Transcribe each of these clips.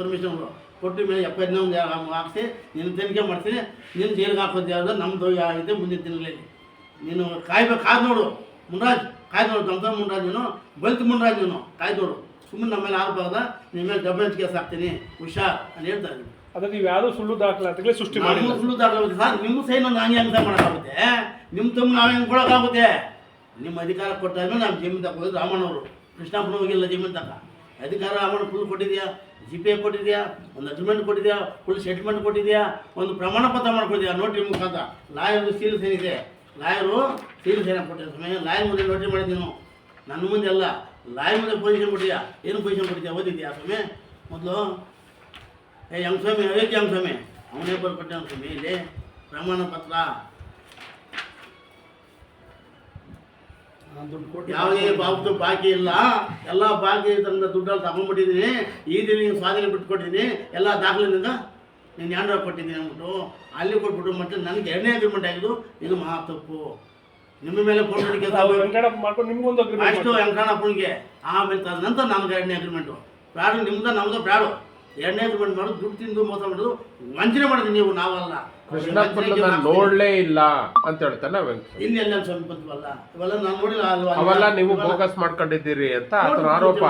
Permission ಕೊಟ್ಟು ಮೇಲೆ ಎಪ್ಪತ್ತು ನಾವು ಹಾಕ್ಸಿ ನೀನು ತನಿಖೆ ಮಾಡ್ತೀನಿ ನಿನ್ನ ಜೈಲಿಗೆ ಹಾಕೋದು ಯಾವುದು ನಮ್ಮದು ಇದೆ ಮುಂದಿನ ದಿನಗಳಲ್ಲಿ. ನೀನು ಕಾಯ್ಬೇಕು ಕಾಯ್ದು ನೋಡು. ಮುನ್ರಾಜ್ ಕಾಯ್ದು ನೋಡು. ತಮ್ಮ ಮುನ್ರಾಜ್ ನೀನು ಬಲ್ತು ಮುನ್ರಾಜ್ ನೀನು ಕಾಯ್ದು ನೋಡು. ಸುಮ್ಮನೆ ನಮ್ಮ ಮೇಲೆ ಆಗಬಾರ್ದ ನಿಮ್ಮ ಮೇಲೆ ಡಬ್ಬಲ್ ಕೇಸ್ ಹಾಕ್ತೀನಿ. ಹುಷಾರ್ ಅಂತ ಹೇಳ್ತಾ ಇದ್ದೀನಿ. ಅದೇ ನೀವು ಯಾರು ಸುಳ್ಳು ದಾಖಲಾತಿಗಳೇ ಸೃಷ್ಟಿ ಮಾಡಿ ನಿಮ್ಮ ಸುಳ್ಳು ದಾಖಲಾಗುತ್ತೆ ಸರ್ ನಿಮ್ಮ ಸೈನ್ ಒಂದು ಹಂಗೆ ಹಂಗೆ ಮಾಡೋಕ್ಕಾಗುತ್ತೆ. ನಿಮ್ಮ ತಮ್ಮ ನಾವು ಹೆಂಗೆ ಕೊಡೋಕ್ಕಾಗುತ್ತೆ ನಿಮ್ಮ ಅಧಿಕಾರ ಕೊಟ್ಟಾದ್ಮೇಲೆ ನಾವು ಜಮೀನು ತಗೋದು ರಾಮಣ್ಣವರು. ಕೃಷ್ಣಪ್ಪನ ಹೋಗಿಲ್ಲ ಜಮೀನು ತಕ್ಕ. ಅಧಿಕಾರ ರಾಮಣ್ಣ ಫುಲ್ ಕೊಟ್ಟಿದ್ಯಾ? ಜಿ ಪಿ ಐ ಕೊಟ್ಟಿದ್ಯಾ? ಒಂದು ಅಗ್ರಿಮೆಂಟ್ ಕೊಟ್ಟಿದೆಯಾ? ಫುಲ್ ಸೆಟ್ಲ್ಮೆಂಟ್ ಕೊಟ್ಟಿದೆಯಾ? ಒಂದು ಪ್ರಮಾಣ ಪತ್ರ ಮಾಡ್ಕೊಟ್ಟಿದ್ಯಾ ನೋಟ್ರಿ ಮುಖಾಂತರ ಲಾಯರ್ ಸೀಲ್ ಇದೆ. ಲಾಯರು ಸೀಲ್ ಸೈನ್ ಕೊಟ್ಟಿದ್ದ ಸಮಯ ಲಾಯರ್ ಮುಂದೆ ನೋಟ್ರಿ ಮಾಡಿದ್ದೀನಿ ನೀನು. ನನ್ನ ಮುಂದೆ ಅಲ್ಲ. ಲಾಯರ್ ಮುಂದೆ ಪೊಸಿಷನ್ ಕೊಟ್ಟಿದ್ಯಾ ಏನು ಪೊಸಿಷನ್ ಕೊಟ್ಟಿದ್ಯಾ ಓದಿದ್ಯಾ ಸ್ವಾಮಿ? ಮೊದಲು, ಏ, ಯಂಗ್ ಸ್ವಾಮಿ, ಅಯೋಗ್ಯ ಯಂಗ್ ಸ್ವಾಮಿ. ಅವನೇ ಬರ್ಕೊಟ್ಟೆ ಸ್ವಾಮಿ ಇಲ್ಲಿ. ಪ್ರಮಾಣ ಪತ್ರ ಯಾವುದೇ ಬಾಬು ಬಾಕಿ ಇಲ್ಲ. ಎಲ್ಲ ಬಾಕಿ ತಂದ ದುಡ್ಡಲ್ಲಿ ತಗೊಂಡ್ಬಿಟ್ಟಿದ್ದೀನಿ ಈ ದಿನ ನೀನು ಸ್ವಾಧೀನ ಬಿಟ್ಕೊಟ್ಟಿದ್ದೀನಿ ಎಲ್ಲ ದಾಖಲಿನಿಂದ ನೀನು ಎರಡು ಕೊಟ್ಟಿದ್ದೀನಿ ಅಂದ್ಬಿಟ್ಟು ಅಲ್ಲಿ ಕೊಟ್ಬಿಟ್ಟು ಮತ್ತೆ ನನಗೆ ಎರಡನೇ ಅಗ್ರಿಮೆಂಟ್ ಆಗಿದ್ದು ಇದು ಮಹಾ ತಪ್ಪು. ನಿಮ್ಮ ಮೇಲೆ ನಾವು ಅಷ್ಟು ವೆಂಕಣ್ಣಪ್ಪನಿಗೆ ಆಮೇಲೆ ತದ ನಂತರ ನಮ್ಗೆ ಎರಡನೇ ಅಗ್ರಿಮೆಂಟು ಪ್ರಾಡು ನಿಮ್ದು ನಮ್ದು ಪ್ರಾಡು. ಎರಡನೇ ಬಂದು ಮಾಡೋದು ದುಡ್ಡು ತಿಂದು ಮೋಸ ಮಾಡೋದು ವಂಚನೆ ಮಾಡೋದು ನೀವು ನಾವಲ್ಲ. ಕೃಷ್ಣಪ್ಪನ ನೋಡ್ಲೇ ಇಲ್ಲ ಅಂತ ಹೇಳ್ತಾನೆ ವೆಂಕಟ ಇನ್ನೆಲ್ಲ ಸ್ವಲ್ಪ ಇವೆಲ್ಲ ನಾನು ನೋಡಿಲ್ಲ ಅಲ್ವಾ? ಅವೆಲ್ಲ ನೀವು ಫೋಕಸ್ ಮಾಡ್ಕೊಂಡಿದ್ದೀರಿ ಅಂತ ಆತನ ಆರೋಪ.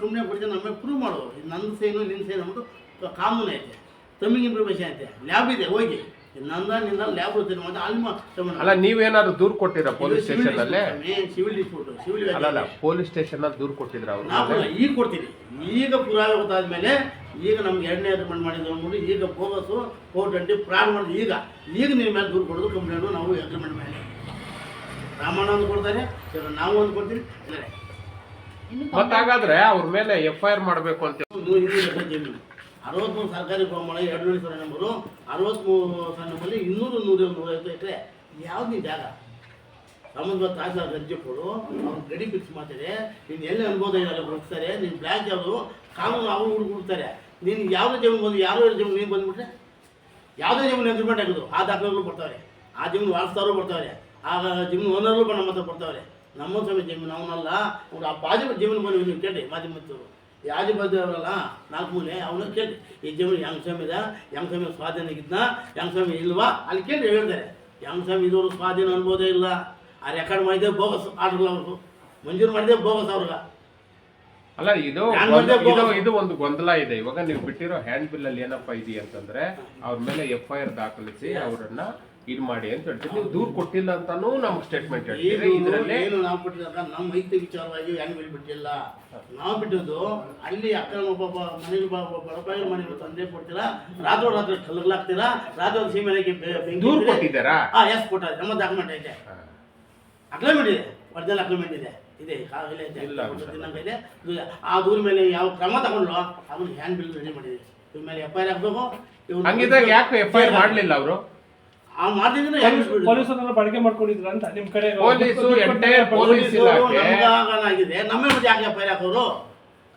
ಸುಮ್ಮನೆ ಕೊಡ್ತೀನಿ ನಮಗೆ ಪ್ರೂವ್ ಮಾಡು. ನನ್ನ ಸೇನು ನಿನ್ನ ಸೇನು ಅಂದ್ಬಿಟ್ಟು ಕಾನೂನು ಐತೆ. ತಮ್ಮಿಗೆ ಇನ್ಫಾರ್ಮೇಶನ್ ಐತೆ. ಲ್ಯಾಬ್ ಇದೆ ಹೋಗಿ. ನಂದ ನಿಂದ ಲ್ಯಾಬ್ ಮತ್ತೆ ಅಲ್ಲಿ ಅಲ್ಲ ನೀವೇನಾದ್ರು ದೂರ್ ಕೊಟ್ಟಿರ ಪೊಲೀಸ್ ಸ್ಟೇಷನ್ ಅಲ್ಲೇ ಸಿವಿಲ್ ಡಿಸ್ಪ್ಯೂಟ್ ಸಿವಿಲ್ ಅಲ್ಲಲ್ಲ ಪೊಲೀಸ್ ಸ್ಟೇಷನ್ ಅಲ್ಲಿ ದೂರ್ ಕೊಟ್ಟಿದ್ರ ಅವ್ರು ಈಗ ಕೊಡ್ತೀನಿ ಈಗ ಪುರಾವೆ ಗೊತ್ತಾದ್ಮೇಲೆ ಈಗ ನಮ್ಗೆ ಎರಡನೇ ಅಗ್ರಿಮೆಂಟ್ ಮಾಡಿದ್ರು ಅಂದ್ಬಿಟ್ಟು ಈಗ ಬೋಗಸು ಕೋರ್ಟ್ ಅಂಟಿ ಪ್ರಾಣ ಮಾಡಿದ್ರು ಈಗ ಈಗ ನಿಮ್ಮ ಮೇಲೆ ದೂರು ಕೊಡೋದು ಕಂಪ್ಲೇಂಟು ನಾವು ಅಗ್ರಿಮೆಂಟ್ ಮೇಲೆ. ರಾಮಣ್ಣ ಒಂದು ಕೊಡ್ತಾರೆ ನಾವು ಒಂದು ಕೊಡ್ತೀವಿ. ಇದ್ದಾರೆ ಮತ್ತಾಗಾದ್ರೆ ಅವ್ರ ಮೇಲೆ ಎಫ್ ಐ ಆರ್ ಮಾಡಬೇಕು ಅಂತ ಅರವತ್ಮೂರು ಸರ್ಕಾರಿ ಪ್ರಮಾಣ ಎರಡು ನೂರು ಸಾವಿರ ನಂಬರು, ಅರವತ್ಮೂರು ಸಾವಿರ ನಂಬಲ್ಲಿ ಇನ್ನೂರು ನೂರ ನೂರೈವತ್ತು ಎಕರೆ ಯಾವ್ದು ಜಾಗ. ಸಂಬಂಧ ತಹಸೀಲ್ದಾರ್ ಕೊಡು, ಅವ್ರು ಗಡಿ ಫಿಕ್ಸ್ ಮಾಡ್ತಾರೆ. ನೀನು ಎಲ್ಲಿ ಅನ್ಬೋದು ಇಲ್ಲ ಹುಡುಕ್ತಾರೆ ನೀನು ಬ್ಲ್ಯಾಕ್ ಯಾವುದು? ಕಾನೂನು ಅವರು ಹುಡುಕ್ಬಿಡ್ತಾರೆ ನೀನು ಯಾವುದೇ ಜಮೀನು ಬಂದು ಯಾವುದೇ ಜಮೀನು ನೀನು ಬಂದ್ಬಿಟ್ರೆ ಯಾವುದೇ ಜಮೀನು ಅಗ್ರಿಮೆಂಟ್ ಆಗೋದು. ಆ ದಾಖಲೆಗಳು ಬರ್ತಾವೆ ಆ ಜಮೀನು ವಾರಸ್ತಾರು ಬರ್ತಾವೆ ಆ ಜಮೀನು ಓನರ್ಗಳು ನಮ್ಮ ಹತ್ರ ಬರ್ತಾವೆ ನಮ್ಮ ಸ್ವಾಮಿ ಜಮೀನು ಅವನಲ್ಲ. ಅವ್ರು ಆ ಬಾಜು ಜಮೀನು ಬಂದು ನೀವು ಕೇಳಿ ಮಾಧ್ಯಮದವರು. ಯಾಜಿ ಬಂದವರಲ್ಲ ನಾಲ್ಕು ಮೂಲೆ ಅವನು ಕೇಳಿ ಈ ಜಮೀನು ಯಂಗ್ ಸ್ವಾಮಿ ಇದೆ ಯಂಗ್ ಸ್ವಾಮಿ ಸ್ವಾಧೀನ ಇದ್ನ ಯಂಗ್ ಸ್ವಾಮಿ ಇಲ್ವಾ? ಅಲ್ಲಿ ಕೇಳಿ ಹೇಳ್ತಾರೆ ಯಂಗ್ ಸ್ವಾಮಿ ಇದ್ದವರು ಸ್ವಾಧೀನ ಅನ್ಬೋದೇ ಇಲ್ಲ ಆ ರೆಕಾರ್ಡ್ ಮಾಡಿದೆ ಬೋಗಸ್ ಆರ್ಡರ್ಲ ಅವ್ರಿಗೂ ಮಂಜೂರು ಮಾಡಿದೆ ಬೋಗಸ್ ಅವ್ರಿಗೆ ಅಲ್ಲ ಇದು ಇದು ಒಂದು ಗೊಂದಲ ಇದೆ. ಇವಾಗ ನೀವು ಬಿಟ್ಟಿರೋ ಹ್ಯಾಂಡ್ ಬಿಲ್ ಅಲ್ಲಿ ಏನಪ್ಪಾ ಇದೆಯಂತಂದ್ರೆ ಅವ್ರ ಮೇಲೆ ಎಫ್ ಐ ಆರ್ ದಾಖಲಿಸಿ ಅವರನ್ನ ಇದು ಮಾಡಿ ಅಂತ ಹೇಳ್ತೀವಿ. ನೀವು ದೂರ್ ಕೊಟ್ಟಿಲ್ಲ ಅಂತಾನೂ ನಮ್ಗೆ ಸ್ಟೇಟ್ಮೆಂಟ್ ಹೇಳ್ತೀವಿ. ಇದರಲ್ಲಿ ಏನು ನಾವು ಬಿಟ್ಟಿದ್ದ ನಮ್ಮ ಐತಿ ವಿಚಾರವಾಗಿ ಹೆಂಗ್ ಬಿಟ್ಟಿಲ್ಲ ನಾವು ಬಿಟ್ಟಿದ್ದು ಅಲ್ಲಿ ಅಕ್ಕ ಪಾಪ ಮನೆಗೆ ಬಡಪಾಯ ಮನೆಗೆ ತಂದೆ ಕೊಡ್ತೀರಾ? ರಾತ್ರಿ ರಾತ್ರಿ ಕಲ್ಲಗ್ಲಾಗ್ತೀರಾ ರಾತ್ರಿ ಸೀಮೆಗೆ ದೂರ್ ಕೊಟ್ಟಿದ್ದಾರಾ? ಹಾಂ ಎಸ್ ಕೊಟ್ಟಾರೆ. ನಮ್ಮ ಡಾಕ್ಯುಮೆಂಟ್ ಐತೆ. ಅಕ್ಲಮೆಂಟ್ ಇದೆ. ಒರಿಜಿನಲ್ ಅಕ್ಲಮೆಂಟ್ ಇದೆ. ಇದೆ. ಇದು. ಆ ದೂರ ಮೇಲೆ ಯಾವ ಕ್ರಮ ತಗೊಂಡ್ಲು ಅವನು ಹ್ಯಾಂಡ್ ಬಿಲ್ ರೆಡಿ ಮಾಡಿದೆ ಇವ್ರ ಮೇಲೆ ಎಫ್ ಐ ಆರ್ ಹಾಕ್ಬೇಕು ಹಂಗಿದಾಗ ಯಾಕೆ ಎಫ್ ಐ ಆರ್ ಮಾಡ್ಲಿಲ್ಲ ಅವರು? ಪೊಲೀಸರನ್ನ ಬಳಕೆ ಮಾಡ್ಕೊಂಡಿದ್ರ ಅಂತ ನಿಮ್ ಕಡೆ ಪೊಲೀಸು entire ಪೊಲೀಸ್ ಪೊಲೀಸರು ಇಲಾಖೆ. ನಮ್ಗಾಗನಾಗಿದೆ ನಮ್ಮ ಮೇಲೆ ಯಾಕೆ ಎಫ್ ಐ ಹಾಕೋರು?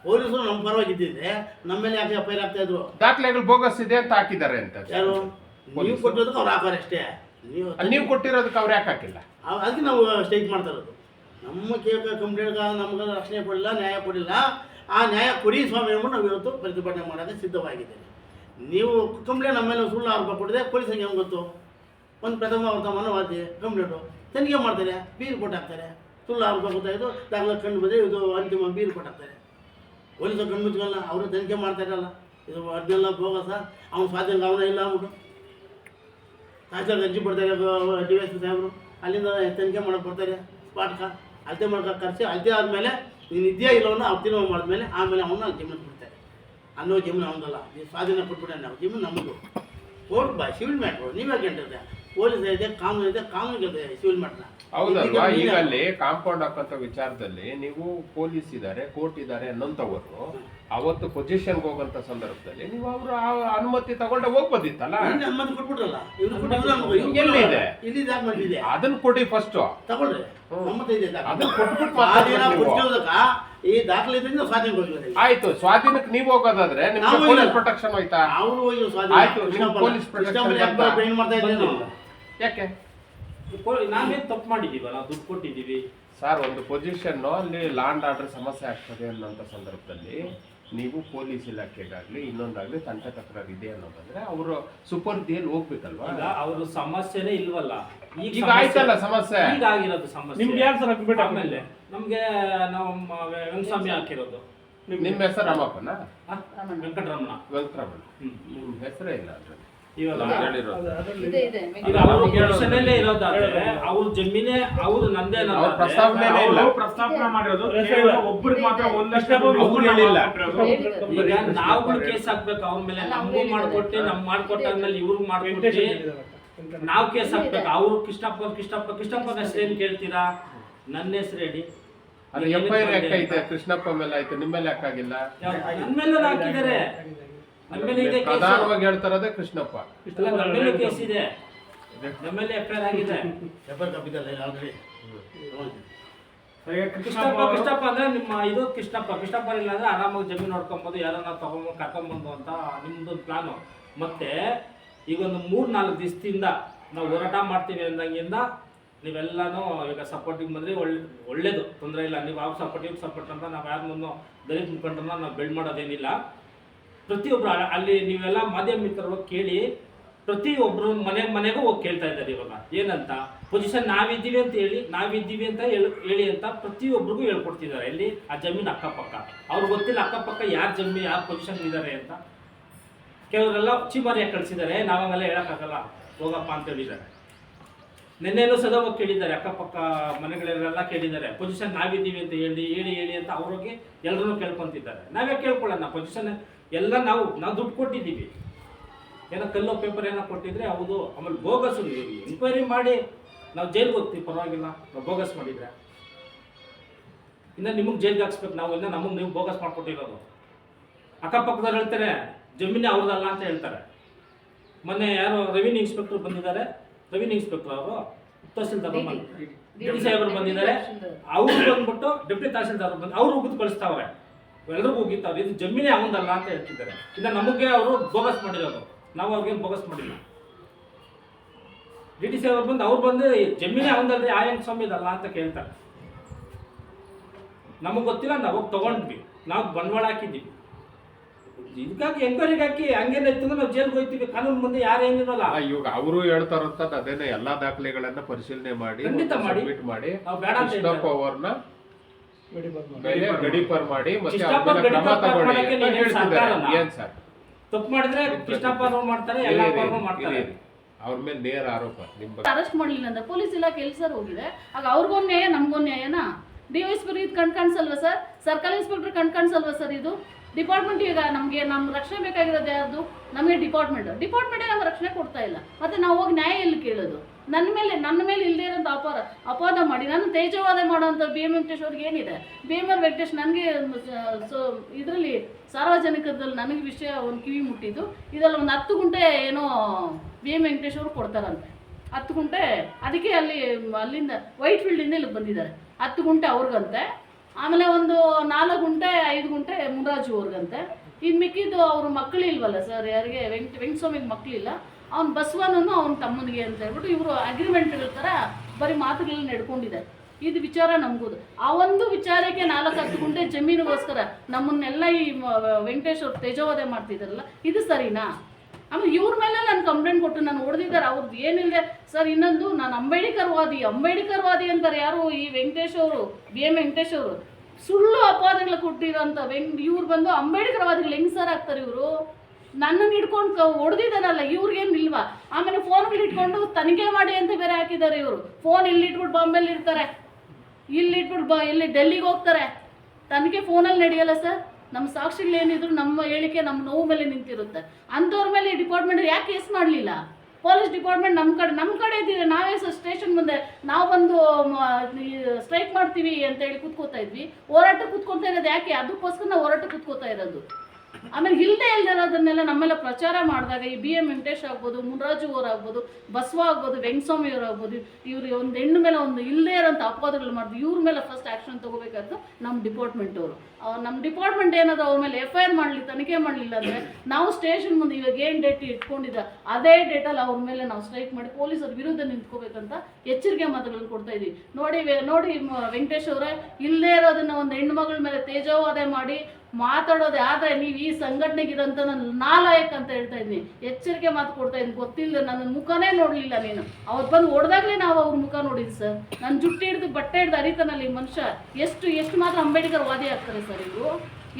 ಪೊಲೀಸರು ನಮ್ಮ ಪರವಾಗಿ ಇದ್ದಿದ್ರೆ ನಮ್ಮ ಮೇಲೆ ಯಾಕೆ ಎಫ್ ಐ ಆರ್ ಹಾಕ್ತಾ ಇದ್ರು? ದಾಖಲೆಗಳು ಬೋಗಸ್ ಇದೆ ಅಂತ ಹಾಕಿದ್ದಾರೆ ಅಂತ. ಯಾರು? ನೀವು ಕೊಟ್ಟಿರೋದಕ್ಕೆ ಅವ್ರು ಹಾಕೋರು ಅಷ್ಟೇ. ನೀವು ಅಲ್ಲಿ ನೀವು ಕೊಟ್ಟಿರೋದಕ್ಕೆ ಅವ್ರು ಯಾಕೆ ಹಾಕಿಲ್ಲ? ಅದಕ್ಕೆ ನಾವು ಸ್ಟ್ರೈಕ್ ಮಾಡ್ತಾ ಇರೋದು. ನಮ್ಮ ಕೇಕ ಕಂಪ್ಲೇಂಟ್ಗ ನಮ್ಗೆ ರಕ್ಷಣೆ ಕೊಡಿಲ್ಲ ನ್ಯಾಯ ಕೊಡಿಲ್ಲ ಆ ನ್ಯಾಯ ಕೊಡಿ ಸ್ವಾಮಿ ಅಂದ್ಬಿಟ್ಟು ನಾವು ಇವತ್ತು ಪ್ರತಿಭಟನೆ ಮಾಡೋಕ್ಕೆ ಸಿದ್ಧವಾಗಿದ್ದೇವೆ. ನೀವು ಕಂಪ್ಲೇಂಟ್ ನಮ್ಮ ಮೇಲೆ ಸುಳ್ಳು ಆರೋಪ ಕೊಟ್ಟಿದೆ ಪೊಲೀಸರಿಗೆ ಹೆಂಗೆ ಗೊತ್ತು? ಒಂದು ಪ್ರಥಮ ವರ್ತಮಾನವಾದಿ ಕಂಪ್ಲೀಟು ತನಿಖೆ ಮಾಡ್ತಾರೆ, ಬೀರು ಕೊಟ್ಟಾಗ್ತಾರೆ ಹಾಕ್ತಾರೆ. ಸುಳ್ಳು ಆರೋಪ ಗೊತ್ತಾಯಿತು, ದಾಖಲೆ ಕಂಡು ಬಂದರೆ ಇದು ಅಂತಿಮ ಬೀರು ಕೊಟ್ಟಾಗ್ತಾರೆ ಹಾಕ್ತಾರೆ. ಪೊಲೀಸರು ಕಣ್ಣು ಮುಚ್ಕಲ್ಲ ಅವರು ತನಿಖೆ ಮಾಡ್ತಾ ಇರಲ್ಲ. ಇದು ಅದನ್ನೆಲ್ಲ ಬೋಗಸ, ಅವ್ನು ಸ್ವಾಧೀನ ಅವನ ಇಲ್ಲ ಅಂದ್ಬಿಟ್ಟು. ತಹಸೀಲ್ದಾರ್ ಅರ್ಜಿ ಕೊಡ್ತಾರೆ ಡಿ ಎಸ್ ಸಾಹೇಬರು. ಅಲ್ಲಿಂದ ತನಿಖೆ ಮಾಡಕ್ಕೆ ಬರ್ತಾರೆ ಸ್ಪಾಟ್ಕ, ಅಳತೆ ಮಾಡ್ಕ ಕರೆಸಿ, ಅಳತೆ ಆದಮೇಲೆ ನೀನು ಇದೆಯಾ ಇಲ್ಲವನ್ನ ಅವ್ರು ಮಾಡಿದ್ಮೇಲೆ ಆಮೇಲೆ ಅವನ್ನ ಜಮೀನು ಕೊಡ್ತಾರೆ. ಅನ್ನೋ ಜಮೀನು ಅವನಲ್ಲ ನೀವು ಸ್ವಾಧೀನ ಕೊಟ್ಬಿಟ್ಟೆ ನಾವು ಜಮೀನು ನಮ್ಮದು ಕೋರ್ಟ್ ಬಾ, ಸಿವಿಲ್ ಮ್ಯಾಟ್ರು, ನೀವೇ ಕೇಳ್ತಿರ್ತೆ ಪೊಲೀಸ್ ಇದೆ ಕಾನೂನು ಇದೆ ಕಾನೂನು ಕೇಳ್ತದೆ ಸಿವಿಲ್ ಮ್ಯಾಟ್ನ ಹೌದಲ್ವಾ? ಈಗ ಅಲ್ಲಿ ಕಾಂಪೌಂಡ್ ಹಾಕಂತ ವಿಚಾರದಲ್ಲಿ ನೀವು ಪೊಲೀಸ್ ಇದ್ದಾರೆ ಕೋರ್ಟ್ ಇದ್ದಾರೆ ಅನ್ನೋಂಥವರು ಅವತ್ತು ಪೊಸಿಷನ್ಗೆ ಹೋಗಂತ ಸಂದರ್ಭದಲ್ಲಿ ನೀವು ಅವರು ಅನುಮತಿ ತಗೊಂಡೆ ಹೋಗ್ಬೋದಿತ್ತಲ್ಲ? ಅನುಮತಿ ಕೊಟ್ಬಿಟ್ರಲ್ಲ. ಎಲ್ಲಿದೆ? ಇಲ್ಲಿ ಡಾಕ್ಯುಮೆಂಟ್ ಇದೆ. ಅದನ್ನ ಕೊಡಿ ಫಸ್ಟ್ ತಗೊಳ್ರಿ. ಅದನ್ನ ಕೊಟ್ಬಿಟ್ಟು. ಈ ದಾಖಲೆ ಇದ್ರಿಂದ ಸ್ವಾಧೀನ ಆಯ್ತು ಸ್ವಾಧೀನಕ್ಕೆ ನೀವು ಹೋಗೋದಾದ್ರೆ ನಿಮ್ಗೆ ಪೊಲೀಸ್ ಪ್ರೊಟೆಕ್ಷನ್ ಹೋಯ್ತಾ? ಅವರು ಹೋಗಿ ಸ್ವಾಧೀನ. ಆಯ್ತು, ಪೊಲೀಸ್ ಪ್ರೊಟೆಕ್ಷನ್ protection ಕೃಷ್ಣಪ್ಪನ ಯಾಕೆ? ನಾವು ತಪ್ಪು ಮಾಡಿದ್ದೀವಲ್ಲ ನಾವು ದುಡ್ಡು ಕೊಟ್ಟಿದ್ದೀವಿ. ಸರ್ ಒಂದು ಪೊಸಿಷನ್ ಅಲ್ಲಿ ಲ್ಯಾಂಡ್ ಆರ್ಡರ್ ಸಮಸ್ಯೆ ಆಗ್ತದೆ ಅನ್ನೋಂಥ ಸಂದರ್ಭದಲ್ಲಿ ನೀವು ಪೊಲೀಸ್ ಇಲಾಖೆಗಾಗ್ಲಿ ಇನ್ನೊಂದಾಗ್ಲಿ ತಂಟೆ ತಕರಾರು ಇದೆ ಅನ್ನೋದಂದ್ರೆ ಅವರು ಸುಪರ್ದಿಯಲ್ಲಿ ಹೋಗ್ಬೇಕಲ್ವಾ? ಅವರು ಸಮಸ್ಯೆನೇ ಇಲ್ವಲ್ಲ? ಈಗ ಆಯ್ತಲ್ಲ ಸಮಸ್ಯೆ? ಈಗ ಆಗಿರೋದು ಸಮಸ್ಯೆ. ನಿಮ್ಗೆ ಯಾರು ಸರ್ ಹಾಕ್ಬಿಟ್ಟು ಆಮೇಲೆ ನಮ್ಗೆ ನಮ್ಮ ವೆಂಕಟಸ್ವಾಮಿ ಹಾಕಿರೋದು. ನಿಮ್ಮ ಹೆಸರು ರಾಮಪ್ಪನ? ಹ? ವೆಂಕಟರಮಣ. ವೆಂಕಟರಮಣ. ಹ್ಮ್. ನಿಮ್ಮ ಹೆಸರೇ ಇಲ್ಲ ಅದ್ರಲ್ಲಿ. ಜಮೀನೇ ಅವ್ರು ನಂದೇ ಅವ್ರ ಅನ್ನೋದಾದ್ರೆ ಇಲ್ಲ. ಅವರು ಪ್ರಸ್ತಾಪನೆ ಮಾಡಿರೋದು ಒಬ್ಬರಿಗೆ ಮಾತ್ರ ಒಂದಷ್ಟು ಹೇಳಿಲ್ಲ. ಈಗ ನಾವುಗಳು ಕೇಸ್ ಹಾಕ್ಬೇಕು. ಅವ್ರ ಮೇಲೆ ನಮಗೂ. ಮಾಡ್ಕೊಟ್ಟೆ ನಮ್ ಮಾಡ್ಕೊಟ್ಟಾದ್ಮೇಲೆ ಇವ್ರಿಗೆ ಮಾಡ್ಕೊಟ್ಟೆ ನಾವು ಕೇಸ್ ಹಾಕ್ಬೇಕು. ಅವ್ರು ಕೃಷ್ಣಪ್ಪ ಕೃಷ್ಣಪ್ಪ ಕೃಷ್ಣಪ್ಪನ ಏನ್ ಕೇಳ್ತೀರಾ? ನನ್ನ ಹೆಸರು ಹೇಳಿ. ಕೃಷ್ಣಪ್ಪ ಮೇಲೆ ಆಯ್ತು. ನಿಮ್ಮ ಮೇಲೆ ಯಾಕಾಗಿಲ್ಲ? ನಿಮ್ಮ ಮೇಲೆ ಹಾಕಿದ್ದಾರೆ? ಪ್ರಧಾನವಾಗಿ ಹೇಳ್ತಾರದೇ ಕೃಷ್ಣಪ್ಪ. ಅಲ್ಲ, ನಮ್ಮ ಕೇಸ್ ಇದೆ. ನಮ್ಮ ಮೇಲೆ ಎಫ್ ಐ ಆರ್ ಆಗಿದೆ ಕೃಷ್ಣಪ್ಪ ಕೃಷ್ಣಪ್ಪ ಅಂದ್ರೆ ನಿಮ್ಮ ಇದು ಕೃಷ್ಣಪ್ಪ. ಕೃಷ್ಣಪ್ಪ ಇಲ್ಲ ಅಂದ್ರೆ ಆರಾಮಾಗಿ ಜಮೀನು ನೋಡ್ಕೊಬೋದು ಯಾರನ್ನ ತಗೊಂಡ್ ಕರ್ಕೊಂಬಂದು ಅಂತ ನಿಮ್ದು ಪ್ಲಾನು ಮತ್ತೆ ಈಗ ಒಂದು ಮೂರ್ ನಾಲ್ಕು ದಿವಸದಿಂದ ನಾವು ಹೋರಾಟ ಮಾಡ್ತೀವಿ ಅಂದಂಗಿಂದ ನೀವೆಲ್ಲನೂ ಈಗ ಸಪೋರ್ಟಿಗೆ ಬಂದ್ರೆ ಒಳ್ಳೆ ಒಳ್ಳೇದು. ತೊಂದರೆ ಇಲ್ಲ. ನೀವು ಯಾವ ಸಪೋರ್ಟಿವ್ ಸಪೋರ್ಟ್ ಅಂತ ನಾವು ಯಾರನ್ನೂ ದಲಿತ ಮುಖಂಡರನ್ನ ನಾವು ಬೆಳ್ ಮಾಡೋದೇನಿಲ್ಲ. ಪ್ರತಿಯೊಬ್ರು ಅ- ಅಲ್ಲಿ ನೀವೆಲ್ಲ ಮಾಧ್ಯಮ ಮಿತ್ರರು ಕೇಳಿ ಪ್ರತಿಯೊಬ್ಬರು ಮನೆ, ಮನೆಗೂ ಹೋಗಿ ಕೇಳ್ತಾ ಇದ್ದಾರೆ ಇವಾಗ. ಏನಂತ? ಪೊಸಿಷನ್ ನಾವಿದ್ದೀವಿ ಅಂತ ಹೇಳಿ, ನಾವಿದ್ದೀವಿ ಅಂತ ಹೇಳಿ ಹೇಳಿ ಅಂತ ಪ್ರತಿಯೊಬ್ಬರಿಗೂ ಹೇಳ್ಕೊಡ್ತಿದ್ದಾರೆ. ಇಲ್ಲಿ ಆ ಜಮೀನು ಅಕ್ಕಪಕ್ಕ. ಅವ್ರಿಗೆ ಗೊತ್ತಿಲ್ಲ ಅಕ್ಕಪಕ್ಕ ಯಾರು ಜಮೀನು, ಯಾರು ಪೊಸಿಷನ್ ಇದ್ದಾರೆ ಅಂತ. ಕೆಲವರೆಲ್ಲ ಚಿಮಾರಿಯಾಗಿ ಕಳಿಸಿದ್ದಾರೆ. ನಾವಾಗೆಲ್ಲ ಹೇಳೋಕ್ಕಾಗಲ್ಲ. ಹೋಗಪ್ಪ ಅಂತ ಹೇಳಿದ್ದಾರೆ. ನಿನ್ನೆನೂ ಸದಾ ಹೋಗಿ ಕೇಳಿದ್ದಾರೆ, ಅಕ್ಕಪಕ್ಕ ಮನೆಗಳೆಲ್ಲ ಕೇಳಿದ್ದಾರೆ ಪೊಸಿಷನ್ ನಾವಿದ್ದೀವಿ ಅಂತ ಹೇಳಿ ಹೇಳಿ ಹೇಳಿ ಅಂತ ಅವ್ರಿಗೆ ಎಲ್ಲರೂ ಕೇಳ್ಕೊಂತಿದ್ದಾರೆ. ನಾವೇ ಕೇಳ್ಕೊಳ್ಳೋಣ ಪೊಸಿಷನ್ ಎಲ್ಲ ನಾವು ನಾವು ದುಡ್ಡು ಕೊಟ್ಟಿದ್ದೀವಿ. ಏನೋ ಕಲ್ಲೋ ಪೇಪರ್ ಏನೋ ಕೊಟ್ಟಿದ್ರೆ ಹೌದು ಆಮೇಲೆ ಬೋಗಸ್ ಎಂಕ್ವೈರಿ ಮಾಡಿ, ನಾವು ಜೈಲ್ಗೆ ಹೋಗ್ತೀವಿ, ಪರವಾಗಿಲ್ಲ, ನಾವು ಬೋಗಸ್ ಮಾಡಿದ್ರೆ. ಇನ್ನು ನಿಮಗೆ ಜೈಲ್ಗೆ ಹಾಕ್ಸ್ಬೇಕು, ನಾವು ಇನ್ನು ನಮಗೆ ನೀವು ಬೋಗಸ್ ಮಾಡಿಕೊಟ್ಟಿರೋದು. ಅಕ್ಕಪಕ್ಕದವ್ರು ಹೇಳ್ತಾರೆ, ಜಮೀನೇ ಅವ್ರದಲ್ಲ ಅಂತ ಹೇಳ್ತಾರೆ. ಮೊನ್ನೆ ಯಾರೋ ರೆವಿನ್ಯೂ ಇನ್ಸ್ಪೆಕ್ಟರ್ ಬಂದಿದ್ದಾರೆ ರೆವಿನ್ಯೂ ಇನ್ಸ್ಪೆಕ್ಟರ್ ಅವರು ತಹಸೀಲ್ದಾರ್ ಡಿ ಸಾಹೇಬರು ಬಂದಿದ್ದಾರೆ. ಅವ್ರು ಬಂದ್ಬಿಟ್ಟು ಡೆಪ್ಟಿ ತಹಸೀಲ್ದಾರ್ ಬಂದು ಅವ್ರು ಉಗಿದು ಕಳಿಸ್ತಾವ್ರೆ. ಎಲ್ಲರೂ ಉಗಿತಾವ್ರೆ ಇದು ಜಮೀನೇ ಅವಂದಲ್ಲ ಅಂತ ಹೇಳ್ತಿದ್ದಾರೆ. ಇಲ್ಲ ನಮಗೆ ಅವರು ಬೋಗಸ್ ಮಾಡಿರೋದು ನಾವು ಅವ್ರಿಗೇನು ಬೋಗಸ್ ಮಾಡಿಲ್ಲ. ಡಿ ಟಿ ಸಾಹೇಬರು ಬಂದು ಅವ್ರು ಬಂದು ಜಮೀನೇ ಅವನದಲ್ರಿ ಸ್ವಾಮಿ ಇದಲ್ಲ ಅಂತ ಕೇಳ್ತಾರೆ. ನಮಗೆ ಗೊತ್ತಿಲ್ಲ ನಾವು ತಗೊಂಡ್ವಿ. ನಾವು ಬಂಡವಾಳ ಹಾಕಿದ್ದೀವಿ. ಇದಕ್ಕಾಗಿ ಎಂಕ್ವೈರಿಗೆ ಹಾಕಿ ಹಂಗೇನ ಇತ್ತು ನಾವು ಜೈಲ್ಗೆ ಹೋಗ್ತೀವಿ. ಕಾನೂನು ಮುಂದೆ ಯಾರೇನಿರಲ್ಲ ಆ, ಇವಾಗ ಅವರು ಹೇಳ್ತಾರಂತ ಅದೇನೆ ಎಲ್ಲಾ ದಾಖಲೆಗಳನ್ನ ಪರಿಶೀಲನೆ ಮಾಡಿ ಖಂಡಿತ ಮಾಡಿ. ಸಬ್ಮಿಟ್ ಮಾಡಿ. ನಾವು ಬೇಡ ಅಂತ ಕೃಷ್ಣಪ್ಪ ಹೇಳ್ತಾರೆ. ಅವ್ರನ್ನ ಮಾಡಿ. ಮೇಲೆ ಗಡಿಪಾರ್ ಮಾಡಿ. ಮತ್ತೆ ಅವ್ರ ಮೇಲೆ ಕ್ರಮ ತಗೊಳ್ಳಿ ಮಾಡಕ್ಕೆ ಅಂತ ನೀವೇನ್ ಹೇಳ್ತಿದ್ದಾರೆ. ಸರ್ಕಾರನಾ? ಏನ್ ಸರ್? ತಪ್ಪು ಮಾಡಿದ್ರೆ ಕೃಷ್ಣಪ್ಪ ಅವ್ರು ಮಾಡ್ತಾರೆ ಎಲ್ಲ ಮಾಡ್ತಾರೆ. ಅವ್ರ ಮೇಲೆ ನೇರ ಆರೋಪ ನಿಮ್ ಬಗ್ಗೆ. ಅರೆಸ್ಟ್ ಮಾಡಲಿಲ್ಲ ಅಂತ ಪೊಲೀಸ್ ಇಲಾಖೆ ಎಲ್ಲಿ ಸರ್ ಹೋಗಿದೆ? ಆಗ ಅವ್ರಿಗೊಂದು ನ್ಯಾಯ ನಮ್ಗೊಂದು ನ್ಯಾಯನಾ? ಡಿ ಇದು ಕಣ್ ಕಾಣಿಸಲ್ವಾ ಸರ್? ಸರ್ಕಲ್ ಇನ್ಸ್ಪೆಕ್ಟರ್ ಕಣ್ ಕಾಣಿಸಲ್ವಾ ಸರ್ ಇದು? ಡಿಪಾರ್ಟ್ಮೆಂಟ್ ಈಗ ನಮಗೆ ನಮ್ಮ ರಕ್ಷಣೆ ಬೇಕಾಗಿರೋದು ಯಾರ್ದು? ನಮಗೆ ಡಿಪಾರ್ಟ್ಮೆಂಟ್ ಡಿಪಾರ್ಟ್ಮೆಂಟೇ ನಮ್ಗೆ ರಕ್ಷಣೆ ಕೊಡ್ತಾ ಇಲ್ಲ. ಮತ್ತೆ ನಾವು ಹೋಗಿ ನ್ಯಾಯ ಎಲ್ಲಿ ಕೇಳೋದು? ನನ್ನ ಮೇಲೆ ನನ್ನ ಮೇಲೆ ಇಲ್ಲದೆ ಇರೋಂಥ ಅಪಾರ, ಅಪವಾದ ಮಾಡಿ, ನಾನು ತೇಜವಾದ ಮಾಡೋಂಥ ಬಿ ಎಂ ವೆಂಕಟೇಶ್ ಅವ್ರಿಗೆ ಏನಿದೆ? ಬಿ ಎಂ ಆರ್ ವೆಂಕಟೇಶ್ ನನಗೆ, ಸೊ, ಇದರಲ್ಲಿ ಸಾರ್ವಜನಿಕದಲ್ಲಿ ನನಗೆ ವಿಷಯ ಒಂದು ಕಿವಿ ಮುಟ್ಟಿದ್ದು. ಇದರಲ್ಲಿ ಒಂದು ಹತ್ತು ಗುಂಟೆ ಏನೋ ಬಿ ಎಂ ವೆಂಕಟೇಶ್ ಅವರು ಕೊಡ್ತಾರಂತೆ. ಹತ್ತು ಗುಂಟೆ, ಅದಕ್ಕೆ ಅಲ್ಲಿ, ಅಲ್ಲಿಂದ ವೈಟ್ ಫೀಲ್ಡಿಂದ ಇಲ್ಲಿಗೆ ಬಂದಿದ್ದಾರೆ. ಹತ್ತು ಗುಂಟೆ ಅವ್ರಿಗಂತೆ. ಆಮೇಲೆ ಒಂದು ನಾಲ್ಕು ಗುಂಟೆ, ಐದು ಗುಂಟೆ ಮುರಾಜು ಅವ್ರಿಗಂತೆ ಇನ್ನು ಮಿಕ್ಕಿದ್ದು ಅವ್ರ ಮಕ್ಕಳಿಲ್ವಲ್ಲ ಸರ್ ಯಾರಿಗೆ ವೆಂಕಟ ವೆಂಕಟಸ್ವಾಮಿಗೆ ಮಕ್ಕಳಿಲ್ಲ ಅವ್ನ ಬಸವನನ್ನು ಅವ್ನ ತಮ್ಮನಿಗೆ ಅಂತ ಹೇಳ್ಬಿಟ್ಟು ಇವರು ಅಗ್ರಿಮೆಂಟ್ಗಳ ಥರ ಬರೀ ಮಾತುಗಳನ್ನ ನಡ್ಕೊಂಡಿದ್ದಾರೆ. ಇದು ವಿಚಾರ ನಮಗೂದು. ಆ ಒಂದು ವಿಚಾರಕ್ಕೆ ನಾಲ್ಕು ಹತ್ತು ಗುಂಟೆ ಜಮೀನಿಗೋಸ್ಕರ ನಮ್ಮನ್ನೆಲ್ಲ ಈ ವೆಂಕಟೇಶ್ವರ ತೇಜೋವಧೆ ಮಾಡ್ತಿದ್ದಾರಲ್ಲ, ಇದು ಸರಿನಾ? ಆಮೇಲೆ ಇವ್ರ ಮೇಲೆ ನಾನು ಕಂಪ್ಲೇಂಟ್ ಕೊಟ್ಟು ನಾನು ಹೊಡೆದಿದ್ದಾರೆ ಅವ್ರದ್ದು ಏನಿಲ್ಲದೆ ಸರ್ ಇನ್ನೊಂದು, ನಾನು ಅಂಬೇಡ್ಕರ್ ವಾದಿ ಅಂಬೇಡ್ಕರ್ ವಾದಿ ಅಂತಾರೆ ಯಾರು ಈ ವೆಂಕಟೇಶ್ ಅವರು, ಬಿ ಎಂ ವೆಂಕಟೇಶ್ ಅವರು. ಸುಳ್ಳು ಅಪವಾದಗಳು ಕೊಟ್ಟಿರೋಂಥ ವೆಂಕ್, ಇವ್ರು ಬಂದು ಅಂಬೇಡ್ಕರ್ ವಾದಿಗಳು ಹೆಂಗ್ ಸರ್ ಆಗ್ತಾರೆ ಇವರು? ನನ್ನನ್ನು ಹಿಡ್ಕೊಂಡು ಹೊಡೆದಿದ್ದಾರಲ್ಲ ಇವ್ರಿಗೇನು ಇಲ್ವಾ? ಆಮೇಲೆ ಫೋನ್ಗಳು ಇಟ್ಕೊಂಡು ತನಿಖೆ ಮಾಡಿ ಅಂತ ಬೇರೆ ಹಾಕಿದ್ದಾರೆ ಇವರು. ಫೋನ್ ಇಲ್ಲಿ ಇಟ್ಬಿಟ್ಟು ಬಾಂಬೆಲಿ ಇರ್ತಾರೆ. ಇಲ್ಲಿ ಇಟ್ಬಿಟ್ಟು ಬಾ, ಇಲ್ಲಿ ಡೆಲ್ಲಿಗೆ ಹೋಗ್ತಾರೆ. ತನಿಖೆ ಫೋನಲ್ಲಿ ನಡೆಯಲ್ಲ ಸರ್ ನಮ್ಮ ಸಾಕ್ಷಿಗಳು ಏನಿದ್ರು ನಮ್ಮ ಹೇಳಿಕೆ ನಮ್ಮ ನೋವು ಮೇಲೆ ನಿಂತಿರುತ್ತೆ. ಅಂಥವ್ರ ಮೇಲೆ ಡಿಪಾರ್ಟ್ಮೆಂಟ್ ಯಾಕೆ ಕೇಸ್ ಮಾಡಲಿಲ್ಲ? ಪೊಲೀಸ್ ಡಿಪಾರ್ಟ್ಮೆಂಟ್ ನಮ್ಮ ಕಡೆ ನಮ್ಮ ಕಡೆ ಇದ್ದೀವಿ ನಾವೇ ಸ್ಟೇಷನ್ ಮುಂದೆ, ನಾವು ಬಂದು ಸ್ಟ್ರೈಕ್ ಮಾಡ್ತೀವಿ ಅಂತ ಹೇಳಿ ಕೂತ್ಕೋತಾ ಇದ್ವಿ. ಹೋರಾಟ ಕೂತ್ಕೊತಾ ಇರೋದು ಯಾಕೆ? ಅದಕ್ಕೋಸ್ಕರ ನಾವು ಹೋರಾಟ ಕೂತ್ಕೋತಾ ಇರೋದು. ಆಮೇಲೆ ಇಲ್ಲದೆ ಇಲ್ದಿರೋದನ್ನೆಲ್ಲ ನಮ್ಮೆಲ್ಲ ಪ್ರಚಾರ ಮಾಡಿದಾಗ ಈ ಬಿ ಎಂ ವೆಂಕಟೇಶ್ ಆಗ್ಬೋದು ಮುನ್ರಾಜು ಅವ್ರು ಆಗ್ಬೋದು, ಬಸವ ಆಗ್ಬೋದು ವೆಂಕಸ್ವಾಮಿ ಅವ್ರು ಆಗ್ಬೋದು ಇವ್ರಿಗೆ ಒಂದು ಹೆಣ್ಣು ಮೇಲೆ ಒಂದು ಇಲ್ಲದೇ ಇರೋಂಥ ಅಪವಾದಗಳು ಮಾಡಿದ್ರು ಇವ್ರ ಮೇಲೆ ಫಸ್ಟ್ ಆ್ಯಕ್ಷನ್ ತೊಗೋಬೇಕಾದ್ದು ನಮ್ಮ ಡಿಪಾರ್ಟ್ಮೆಂಟ್ ಅವರು. ನಮ್ಮ ಡಿಪಾರ್ಟ್ಮೆಂಟ್ ಏನಾದ್ರು ಅವ್ರ ಮೇಲೆ ಎಫ್ ಐ ಆರ್ ಮಾಡಲಿ, ತನಿಖೆ ಮಾಡಲಿಲ್ಲ ಅಂದರೆ ನಾವು ಸ್ಟೇಷನ್ ಮುಂದೆ ಇವಾಗ ಏನು ಡೇಟ್ ಇಟ್ಕೊಂಡಿದ್ದ, ಅದೇ ಡೇಟಲ್ಲಿ ಅವ್ರ ಮೇಲೆ ನಾವು ಸ್ಟ್ರೈಕ್ ಮಾಡಿ ಪೊಲೀಸರ ವಿರುದ್ಧ ನಿಂತ್ಕೋಬೇಕಂತ ಎಚ್ಚರಿಕೆ ಮಾತುಗಳನ್ನು ಕೊಡ್ತಾ ಇದೀವಿ. ನೋಡಿ ನೋಡಿ ವೆಂಕಟೇಶ್ ಅವರೇ ಇಲ್ಲದೇ ಇರೋದನ್ನ ಒಂದು ಹೆಣ್ಣು ಮಗಳ ಮೇಲೆ ತೇಜೋವಾದ ಮಾಡಿ ಮಾತಾಡೋದು ಆದರೆ ನೀವು ಈ ಸಂಘಟನೆಗಿರೋಂಥ ನನ್ನ ನಾಲಾಯಕ್ ಅಂತ ಹೇಳ್ತಾ ಇದ್ದೀನಿ ಎಚ್ಚರಿಕೆ ಮಾತು ಕೊಡ್ತಾ ಇದ್ದೀನಿ ಗೊತ್ತಿಲ್ಲ ನನ್ನ ಮುಖನೇ ನೋಡಲಿಲ್ಲ ನೀನು. ಅವತ್ತು ಬಂದು ಹೊಡೆದಾಗಲೇ ನಾವು ಅವ್ರ ಮುಖ ನೋಡಿದ್ವಿ ಸರ್. ನನ್ನ ಜುಟ್ಟಿ ಹಿಡಿದು ಬಟ್ಟೆ ಹಿಡಿದು ಅರಿತಾನಲ್ಲ ಈ ಮನುಷ್ಯ, ಎಷ್ಟು ಎಷ್ಟು ಮಾತ್ರ ಅಂಬೇಡ್ಕರ್ ವಾದಿ ಆಗ್ತಾರೆ ಸರ್ ಇವರು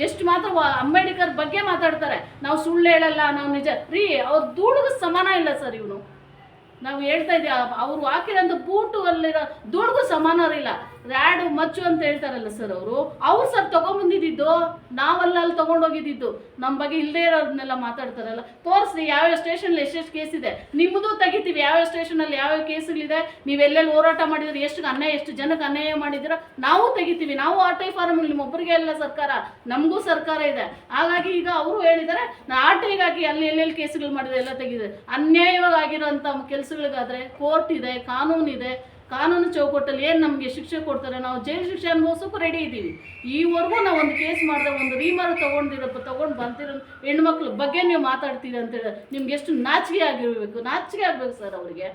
ಎಷ್ಟು ಮಾತ್ರ ಅಂಬೇಡ್ಕರ್ ಬಗ್ಗೆ ಮಾತಾಡ್ತಾರೆ. ನಾವು ಸುಳ್ಳು ಹೇಳಲ್ಲ, ನಾವು ನಿಜ. ರೀ, ಅವ್ರ ಧೂಳಿಗೂ ಸಮಾನ ಇಲ್ಲ ಸರ್ ಇವನು. ನಾವು ಹೇಳ್ತಾ ಇದ್ದೀವಿ ಅವ್ರು ಹಾಕಿರೋಂಥ ಬೂಟು ಅಲ್ಲಿರೋ ಧೂಳಿಗೂ ಸಮಾನ ಇಲ್ಲ ರ್ಯಾಡು ಮಚ್ಚು ಅಂತ ಹೇಳ್ತಾರಲ್ಲ ಸರ್ ಅವರು, ಅವ್ರು ಸರ್ ತೊಗೊಂಬಂದಿದ್ದು, ನಾವಲ್ಲ ಅಲ್ಲಿ ತೊಗೊಂಡೋಗಿದ್ದು. ನಮ್ಮ ಬಗ್ಗೆ ಇಲ್ಲದೆ ಇರೋದನ್ನೆಲ್ಲ ಮಾತಾಡ್ತಾರಲ್ಲ. ತೋರಿಸ್ರಿ ಯಾವ್ಯಾವ ಸ್ಟೇಷನಲ್ಲಿ ಎಷ್ಟೆಷ್ಟು ಕೇಸ್ ಇದೆ. ನಿಮ್ಮದು ತೆಗಿತೀವಿ, ಯಾವ್ಯಾವ ಸ್ಟೇಷನಲ್ಲಿ ಯಾವ್ಯಾವ ಕೇಸ್ಗಳಿದೆ. ನೀವು ಎಲ್ಲೆಲ್ಲಿ ಹೋರಾಟ ಮಾಡಿದ್ರೆ ಎಷ್ಟು ಅನ್ಯಾಯ, ಎಷ್ಟು ಜನಕ್ಕೆ ಅನ್ಯಾಯ ಮಾಡಿದ್ದೀರ, ನಾವು ತೆಗಿತೀವಿ. ನಾವು ಆರ್ ಟಿ ಫಾರ್ಮ್ ನಿಮ್ಮೊಬ್ಬರಿಗೆ ಎಲ್ಲ ಸರ್ಕಾರ, ನಮಗೂ ಸರ್ಕಾರ ಇದೆ. ಹಾಗಾಗಿ ಈಗ ಅವರು ಹೇಳಿದ್ದಾರೆ ನಾ ಆರ್ ಟಿಗಾಗಿ ಅಲ್ಲಿ ಎಲ್ಲೆಲ್ಲಿ ಕೇಸ್ಗಳು ಮಾಡಿದ್ರೆ ಎಲ್ಲ ತೆಗಿದೆ ಅನ್ಯಾಯವಾಗಿರೋಂಥ ಕೆಲಸಗಳಿಗಾದ್ರೆ ಕೋರ್ಟ್ ಇದೆ ಕಾನೂನು ಇದೆ ಕಾನೂನು ಚೌಕಟ್ಟಲ್ಲಿ ಏನು ನಮಗೆ ಶಿಕ್ಷೆ ಕೊಡ್ತಾರೆ, ನಾವು ಜೈಲು ಶಿಕ್ಷೆ ಅನುಭವಿಸೋಕ್ಕೂ ರೆಡಿ ಇದ್ದೀವಿ. ಈವರೆಗೂ ನಾವು ಒಂದು ಕೇಸ್ ಮಾಡಿದೆ, ಒಂದು ರೀಮಾರು ತೊಗೊಂಡಿರೋ ತೊಗೊಂಡು ಬಂದಿರೋ ಹೆಣ್ಮಕ್ಳ ಬಗ್ಗೆ ನೀವು ಮಾತಾಡ್ತೀರಿ ಅಂತೇಳಿ ನಿಮ್ಗೆ ಎಷ್ಟು ನಾಚಿಕೆ ಆಗಿರ್ಬೇಕು, ನಾಚಿಕೆ ಆಗ್ಬೇಕು ಸರ್ ಅವರಿಗೆ.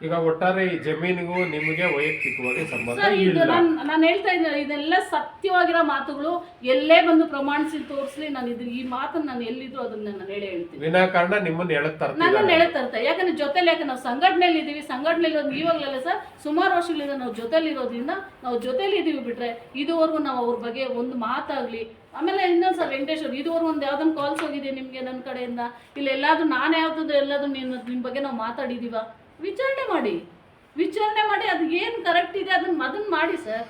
ಈಗ ಒಟ್ಟಾರೆ ಈ ಜಮೀನಿಗೂ ನಿಮಗೆ ವೈಯಕ್ತಿಕವಾಗಿ ಸಂಬಂಧ ಸರ್ ಇದು ಇಲ್ಲ. ನಾನು ನಾನು ಹೇಳ್ತಾ ಇದ್ದೀನಿ ಇದೆಲ್ಲ ಸತ್ಯವಾಗಿರೋ ಮಾತುಗಳು ಎಲ್ಲೇ ಬಂದು ಪ್ರಮಾಣಿಸಿ ತೋರಿಸ್ಲಿ ನಾನು ಇದು ಈ ಮಾತನ್ನು ನಾನು ಎಲ್ಲಿದ್ರು ಅದನ್ನ ನಾನು ಹೇಳಿ ಹೇಳ್ತೀನಿ. ವಿನಾಕಾರಣ ನಿಮ್ಮನ್ನ ಎಳಕ್ ನನ್ನನ್ನು ಹೇಳ್ತಾ ಇರ್ತಾರೆ ಯಾಕಂದ್ರೆ ಜೊತೆಲಿ ಯಾಕೆ ನಾವು ಸಂಘಟನೆಯಲ್ಲಿ ಇದ್ದೀವಿ ಸಂಘಟನೆಯಲ್ಲಿ ಒಂದು ಇವಾಗಲಲ್ಲ ಸರ್ ಸುಮಾರು ವರ್ಷಗಳಿಂದ ನಾವು ಜೊತೆಲಿ ಇರೋದ್ರಿಂದ ನಾವು ಜೊತೆಲಿ ಇದ್ದೀವಿ ಬಿಟ್ರೆ ಇದುವರೆಗೂ ನಾವು ಅವ್ರ ಬಗ್ಗೆ ಒಂದು ಮಾತಾಗಲಿ. ಆಮೇಲೆ ಇನ್ನೊಂದು ಸರ್ ವೆಂಕಟೇಶ್ವರ್ ಇದುವರೆಗೂ ಒಂದು ಯಾವ್ದೊಂದು ಕಾಲ್ಸ್ ಹೋಗಿದೆ ನಿಮಗೆ ನನ್ನ ಕಡೆಯಿಂದ? ಇಲ್ಲ ಎಲ್ಲಾದ್ರೂ ನಾನು ಯಾವ್ದು ಎಲ್ಲಾದ್ರೂ ನಿನ್ನ ನಿಮ್ಮ ಬಗ್ಗೆ ನಾವು ಮಾತಾಡಿದೀವ? ವಿಚಾರಣೆ ಮಾಡಿ. ವಿಚಾರಣೆ ಮಾಡಿ ಅದು ಏನು ಕರೆಕ್ಟ್ ಇದೆ ಅದನ್ನ ಅದನ್ನ ಮಾಡಿ ಸರ್.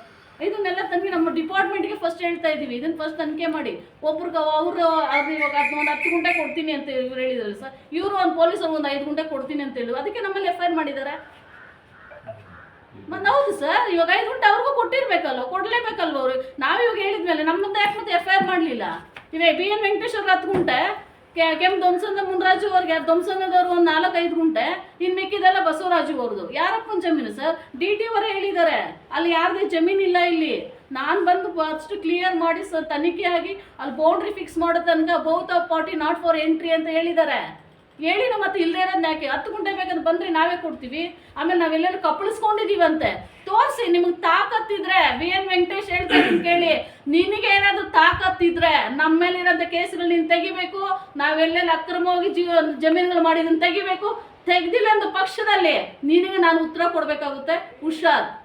ಇದನ್ನೆಲ್ಲ ತನಗೆ ನಮ್ಮ ಡಿಪಾರ್ಟ್ಮೆಂಟ್ಗೆ ಫಸ್ಟ್ ಹೇಳ್ತಾ ಇದ್ದೀವಿ ಇದನ್ನ ಫಸ್ಟ್ ತನಿಖೆ ಮಾಡಿ. ಒಬ್ರಿಗೆ ಅವರು ಅದು ಇವಾಗ ಅದನ್ನ ಒಂದು ಹತ್ತು ಗಂಟೆ ಕೊಡ್ತೀನಿ ಅಂತ ಇವ್ರು ಹೇಳಿದ್ರು ಸರ್. ಇವರು ಒಂದು ಪೊಲೀಸ್ ಒಂದು ಐದು ಗಂಟೆ ಕೊಡ್ತೀನಿ ಅಂತ ಹೇಳಿ ಅದಕ್ಕೆ ನಮ್ಮಲ್ಲಿ ಎಫ್ ಐ ಆರ್ ಮಾಡಿದ್ದಾರೆ ಮತ್ತೆ ಹೌದು ಸರ್, ಇವಾಗ ಐದು ಗಂಟೆ ಅವ್ರಿಗೂ ಕೊಟ್ಟಿರ್ಬೇಕಲ್ವ? ಕೊಡ್ಲೇಬೇಕಲ್ವ ಅವ್ರು? ನಾವಿವಾಗ ಹೇಳಿದ್ಮೇಲೆ ನಮ್ಮಂತ ಯಾಕೆ ಮತ್ತೆ ಎಫ್ ಐ ಆರ್ ಮಾಡಲಿಲ್ಲ? ಇವಾಗ ಬಿ ಎನ್ ವೆಂಕಟೇಶ್ವರ್ ಹತ್ತು ಗುಂಟೆ. ಕೆಮ್ ಧ್ವಂಸಂದ ಮುನ್ರಾಜು ಅವ್ರಿಗೆ ಧ್ವಂಸಂದದವ್ರು ಒಂದು ನಾಲ್ಕೈದು ಗುಂಟೆ ಇನ್ನು ಮಿಕ್ಕಿದೆಲ್ಲ ಬಸವರಾಜು ಅವ್ರದ್ದು. ಯಾರಪ್ಪನ ಜಮೀನು ಸರ್? ಡಿ ಟಿ ಅವರೇ ಹೇಳಿದ್ದಾರೆ. ಅಲ್ಲಿ ಯಾರ್ದೇ ಇಲ್ಲ ಇಲ್ಲಿ. ನಾನು ಬಂದು ಫಸ್ಟ್ ಕ್ಲಿಯರ್ ಮಾಡಿ ಸರ್ ತನಿಖೆ ಆಗಿ ಅಲ್ಲಿ ಬೌಂಡ್ರಿ ಫಿಕ್ಸ್ ಮಾಡೋ ತನಕ both of party not for entry ಅಂತ ಹೇಳಿದ್ದಾರೆ. ಹೇಳಿನ ಮತ್ತೆ ಇಲ್ಲದೆ ಇರೋದು ಯಾಕೆ? ಹತ್ತು ಗುಂಟೆ ಬೇಕಾದ್ರೆ ಬಂದ್ರೆ ನಾವೇ ಕೊಡ್ತೀವಿ. ಆಮೇಲೆ ನಾವೆಲ್ಲೆಲ್ಲ ಕಪ್ಪಳಿಸ್ಕೊಂಡಿದೀವಂತೆ. ತೋರಿಸಿ, ನಿಮಗೆ ತಾಕತ್ತಿದ್ರೆ, ವಿ. ಎನ್. ವೆಂಕಟೇಶ್ ಹೇಳ್ತಾರೆ ಕೇಳಿ. ನಿನಗೆ ಏನಾದ್ರು ತಾಕತ್ತಿದ್ರೆ ನಮ್ಮ ಮೇಲಿರೋಂಥ ಕೇಸ್ಗಳು ನೀನು ತೆಗಿಬೇಕು. ನಾವೆಲ್ಲೆಲ್ಲ ಅಕ್ರಮವಾಗಿ ಜೀವ ಜಮೀನುಗಳು ಮಾಡಿದನ್ನು ತೆಗಿಬೇಕು. ತೆಗ್ದಿಲ್ಲ ಅಂದ ಪಕ್ಷದಲ್ಲಿ ನಿನಗೆ ನಾನು ಉತ್ತರ ಕೊಡಬೇಕಾಗುತ್ತೆ. ಹುಷಾರ್